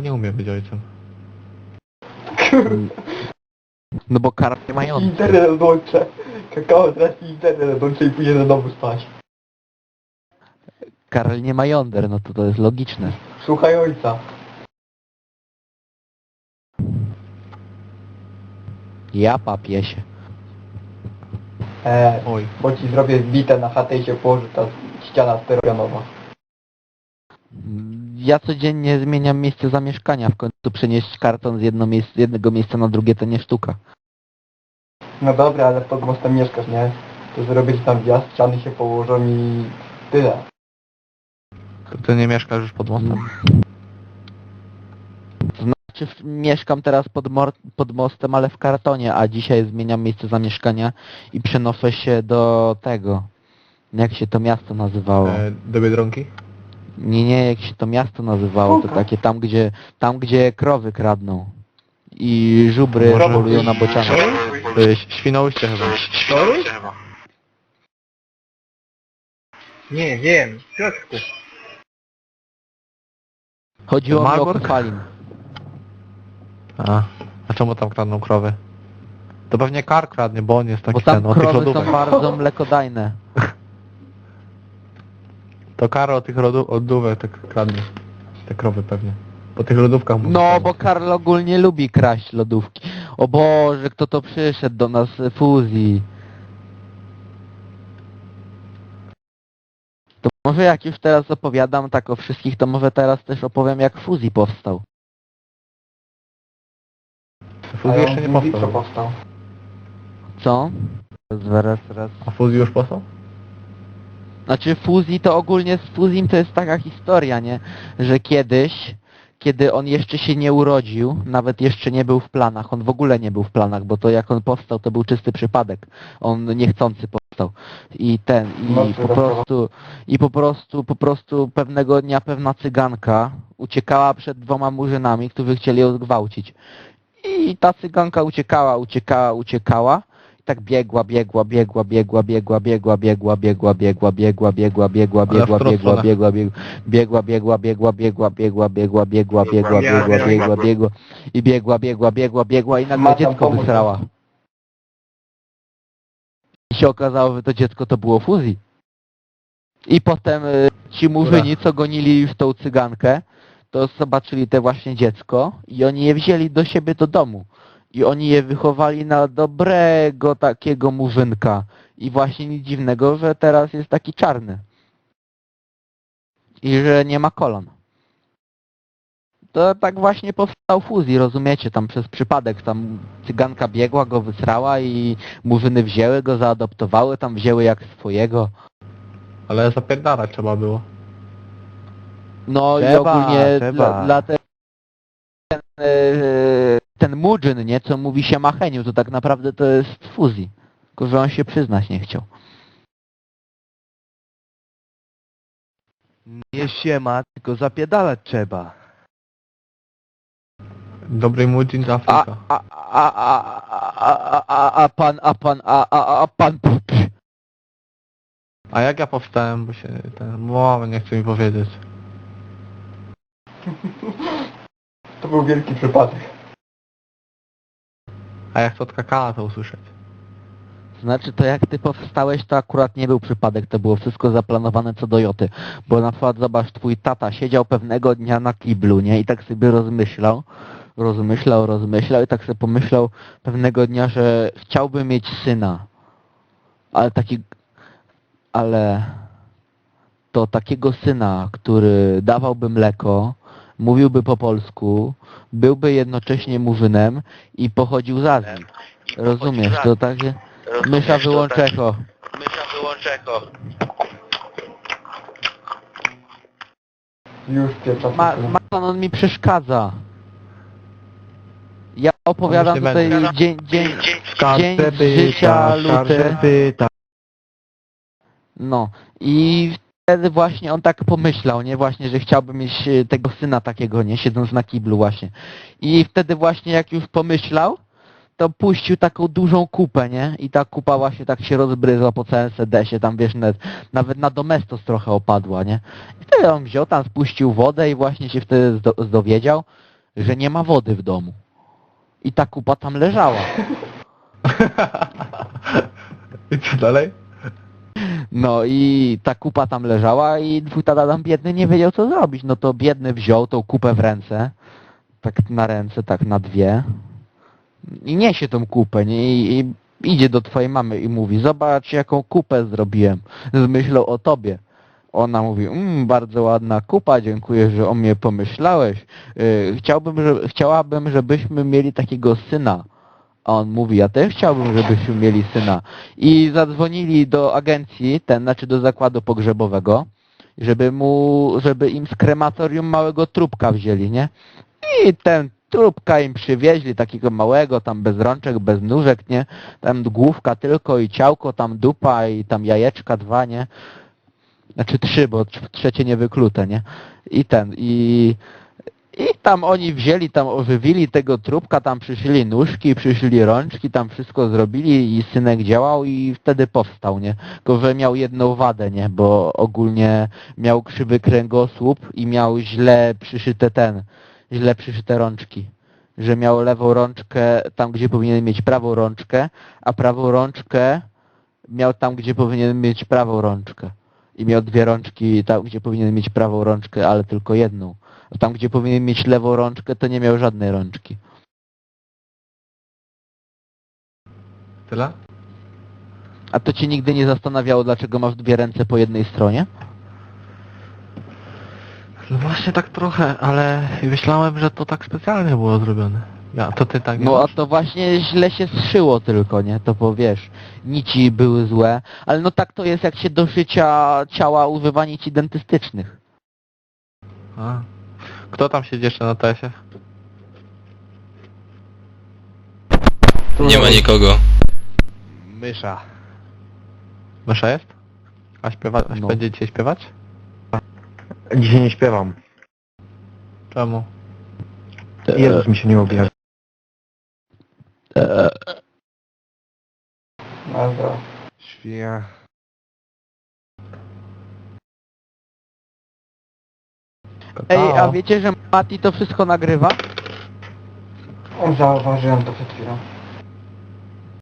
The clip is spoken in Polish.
nie umie być ojcem. No bo Karol nie ma jąder. Internet dolce. Kakao traci internet dolce i pójdzie do domu spać. Karol nie ma jąder, no to to jest logiczne. Słuchaj ojca. Ja papię się. E, Oj. bo ci zrobię zbite na chatę i się położy ta ściana steronowa. Ja codziennie zmieniam miejsce zamieszkania, w końcu przenieść karton z jedno miejsce, jednego miejsca na drugie to nie sztuka. No dobra, ale pod mostem mieszkasz, nie? To zrobię ci tam wjazd, ściany się położą i tyle. To ty nie mieszkasz już pod mostem? Znaczy w- mieszkam teraz pod, mor- pod mostem, ale w kartonie, a dzisiaj zmieniam miejsce zamieszkania i przenoszę się do tego. Jak się to miasto nazywało? E, do Biedronki? Nie, nie, jak się to miasto nazywało, to takie tam gdzie, tam gdzie krowy kradną. I żubry Może- polują na bocianach. E, Ś- Świnoujście chyba. Nie, wiem, w środku. Chodziło mi o Marburg? Kofalin. A, a czemu tam kradną krowy? To pewnie kar kradnie, bo on jest taki Bo tam ten, od tych krowy lodówek. są bardzo mlekodajne. To kar od tych lodu- lodówek tak kradnie. Te krowy pewnie. Po tych lodówkach mu No, bo Karl ogólnie lubi kraść lodówki. O Boże, kto to przyszedł do nas z fuzji. To może jak już teraz opowiadam tak o wszystkich, to może teraz też opowiem jak fuzji powstał. Fuzji jeszcze nie mówi, co powstał. powstał. Co? Raz, raz, raz. A fuzji już powstał? Znaczy fuzji to ogólnie z fuzji to jest taka historia, nie? Że kiedyś, kiedy on jeszcze się nie urodził, nawet jeszcze nie był w planach, on w ogóle nie był w planach, bo to jak on powstał, to był czysty przypadek. On niechcący powstał. I ten, i po prostu, i po prostu, po prostu pewnego dnia pewna cyganka uciekała przed dwoma murzynami, którzy chcieli ją zgwałcić. I ta cyganka uciekała, uciekała, uciekała. Tak biegła, biegła, biegła, biegła, biegła, biegła, biegła, biegła, biegła, biegła, biegła, biegła, w biegła, biegła, biegła, biegła, biegła, biegła, biegła, biegła, biegła, biegła, biegła, biegła, biegła, biegła i biegła, biegła, biegła, biegła i nagle dziecko wysrała. I się okazało, że to dziecko to było fuzji. I potem y, ci murzyni, co gonili już tą cygankę, to zobaczyli te właśnie dziecko i oni je wzięli do siebie do domu. I oni je wychowali na dobrego takiego murzynka. I właśnie nic dziwnego, że teraz jest taki czarny. I że nie ma kolon. To tak właśnie powstał fuzji, rozumiecie? Tam przez przypadek tam cyganka biegła, go wysrała i murzyny wzięły go, zaadoptowały, tam wzięły jak swojego. Ale zapierdalać trzeba było. No i Trzeba, ogólnie trzeba. dla, dla ten, ten nie, co mówi się macheniu, to tak naprawdę to jest fuzji. Tylko, że on się przyznać nie chciał. Nie siema, tylko zapiedalać trzeba. Dobry mudzin z A, Afryka. a, a, a, a, a, a, a pan, a pan, a, a, a pan, A jak ja powstałem, bo się ten... Mama nie chce mi powiedzieć. To był wielki przypadek. A jak chcę od kakala to usłyszeć. Znaczy to jak ty powstałeś, to akurat nie był przypadek, to było wszystko zaplanowane co do Joty. Bo na przykład zobacz, twój tata siedział pewnego dnia na kiblu, nie? I tak sobie rozmyślał, rozmyślał, rozmyślał i tak sobie pomyślał pewnego dnia, że chciałby mieć syna. Ale taki, ale to takiego syna, który dawałby mleko, mówiłby po polsku, byłby jednocześnie murzynem i pochodził z Azji. Rozumiesz, to tak, że... Mysza wyłącz echo. Już pieprza. Ma, Marlon, on mi przeszkadza. Ja opowiadam nie tutaj dzień, dzień, dzień życia luty. No i wtedy właśnie on tak pomyślał, nie? Właśnie, że chciałby mieć e, tego syna takiego, nie? Siedząc na kiblu właśnie. I wtedy właśnie jak już pomyślał, to puścił taką dużą kupę, nie? I ta kupa właśnie tak się rozbryzła po całym sedesie, tam wiesz, nawet, nawet na domestos trochę opadła, nie? I wtedy on wziął tam, spuścił wodę i właśnie się wtedy zdo, dowiedział, że nie ma wody w domu. I ta kupa tam leżała. I co dalej? No i ta kupa tam leżała i twój tata tam biedny nie wiedział co zrobić. No to biedny wziął tą kupę w ręce, tak na ręce, tak na dwie i niesie tą kupę, nie? I, i idzie do twojej mamy i mówi, zobacz jaką kupę zrobiłem z myślą o tobie. Ona mówi, mmm, bardzo ładna kupa, dziękuję, że o mnie pomyślałeś. Yy, chciałbym, że, chciałabym, żebyśmy mieli takiego syna. A on mówi, ja też chciałbym, żebyśmy mieli syna. I zadzwonili do agencji, ten, znaczy do zakładu pogrzebowego, żeby mu, żeby im z krematorium małego trupka wzięli, nie? I ten trupka im przywieźli, takiego małego, tam bez rączek, bez nóżek, nie? Tam główka tylko i ciałko, tam dupa i tam jajeczka dwa, nie? Znaczy trzy, bo trz- trzecie niewyklute, nie? I ten, i... Tam oni wzięli, tam ożywili tego trupka, tam przyszli nóżki, przyszli rączki, tam wszystko zrobili i synek działał i wtedy powstał, nie? Tylko, że miał jedną wadę, nie? Bo ogólnie miał krzywy kręgosłup i miał źle przyszyte ten, źle przyszyte rączki. Że miał lewą rączkę tam, gdzie powinien mieć prawą rączkę, a prawą rączkę miał tam, gdzie powinien mieć prawą rączkę. I miał dwie rączki tam, gdzie powinien mieć prawą rączkę, ale tylko jedną. A tam, gdzie powinien mieć lewą rączkę, to nie miał żadnej rączki. Tyle? A to cię nigdy nie zastanawiało, dlaczego masz dwie ręce po jednej stronie? No właśnie tak trochę, ale myślałem, że to tak specjalnie było zrobione. Ja, to ty tak nie No a masz? to właśnie źle się zszyło tylko, nie? To powiesz, nici były złe, ale no tak to jest jak się do szycia ciała używa nici dentystycznych. A. Kto tam siedzi jeszcze na TS-ie? Nie ma nikogo. Mysza. Mysza jest? A śpiewa... A No. będzie dzisiaj śpiewać? Dzisiaj nie śpiewam. Czemu? Jezus mi się nie objawia. No Ej, a wiecie, że Mati to wszystko nagrywa? Zauważyłem to przed chwilą.